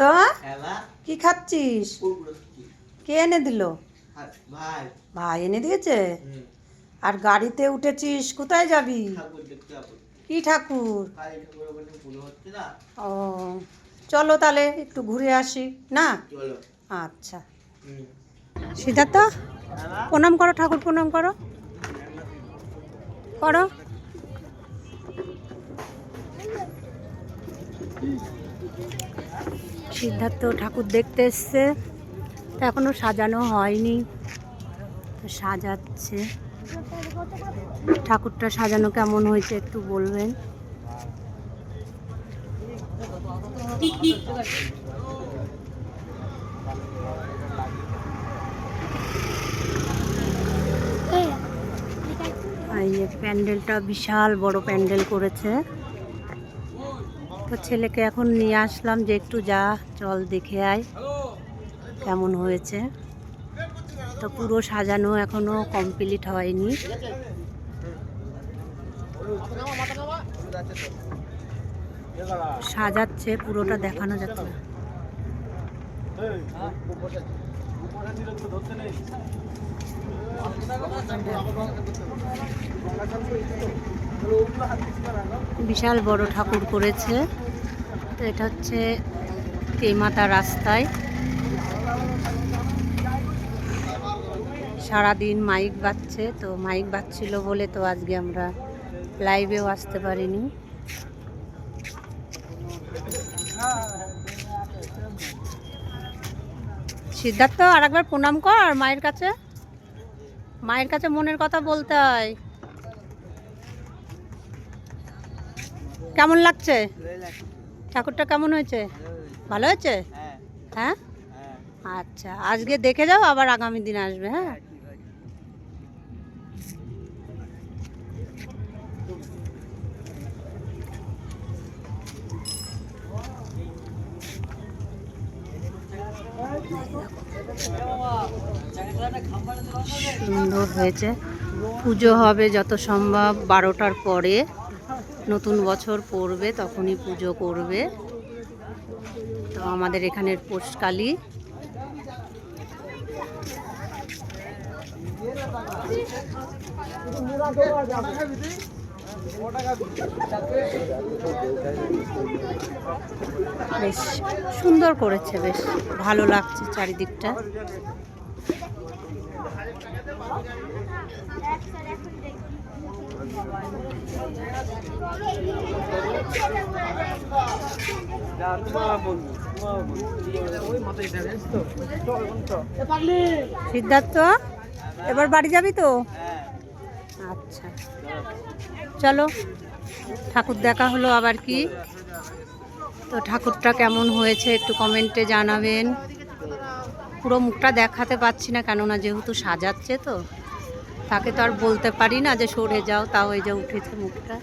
তো কি খাচ্ছিস? কে এনে দিল? হ্যাঁ, ভাই। এনে দিয়েছে? আর গাড়িতে উঠেছিস কোথায় যাবি? কি ঠাকুর? ও চলো তাহলে একটু ঘুরে আসি না? আচ্ছা। সিদ্ধার্থ প্রণাম করো ঠাকুর প্রণাম করো। করো। সিদ্ধার্থ ঠাকুর দেখতে এসছে। তা এখনও সাজানো হয়নি। তো সাজাচ্ছে। ঠাকুরটা সাজানো কেমন হয়েছে একটু বলবেন? এই যে প্যান্ডেলটা বিশাল বড় প্যান্ডেল করেছে। তো ছেলেকে এখন নিয়ে আসলাম যে একটু যা, চল দেখে আয়। কেমন হয়েছে? তো পুরো সাজানো এখনও কমপ্লিট হয়নি। সাজাচ্ছে, পুরোটা দেখানো যাচ্ছে। না বিশাল বড় ঠাকুর করেছে। তো এটা হচ্ছে তেমাতা রাস্তায়। সারাদিন মাইক বাজছে, তো মাইক বাজছিল বলে তো আজকে আমরা লাইভেও আসতে পারিনি। সিদ্ধার্থ আর একবার প্রণাম কর মায়ের কাছে। মায়ের কাছে মনের কথা বলতে হয়। কেমন লাগছে? ঠাকুরটা কেমন হয়েছে? ভালো হয়েছে? হ্যাঁ? আচ্ছা আজকে দেখে যাও, আবার আগামী দিন আসবে হ্যাঁ? সুন্দর হয়েছে। পুজো হবে যত সম্ভব বারোটার পরে। নতুন বছর পড়বে, তখনই পুজো করবে। তো আমাদের এখানের পোষকালী বেশ সুন্দর করেছে, বেশ ভালো লাগছে চারিদিকটা। সিদ্ধার্থ, এবার বাড়ি যাবি তো? আচ্ছা। চলো, ঠাকুর দেখা হলো আবার কি। তো ঠাকুরটা কেমন হয়েছে একটু কমেন্টে জানাবেন। পুরো মুখটা দেখাতে পাচ্ছি না, কেননা যেহেতু সাজাচ্ছে তো, তাকে তো আর বলতে পারি না যে সরে যাও, তাও এই যে উঠেছে মুখটা।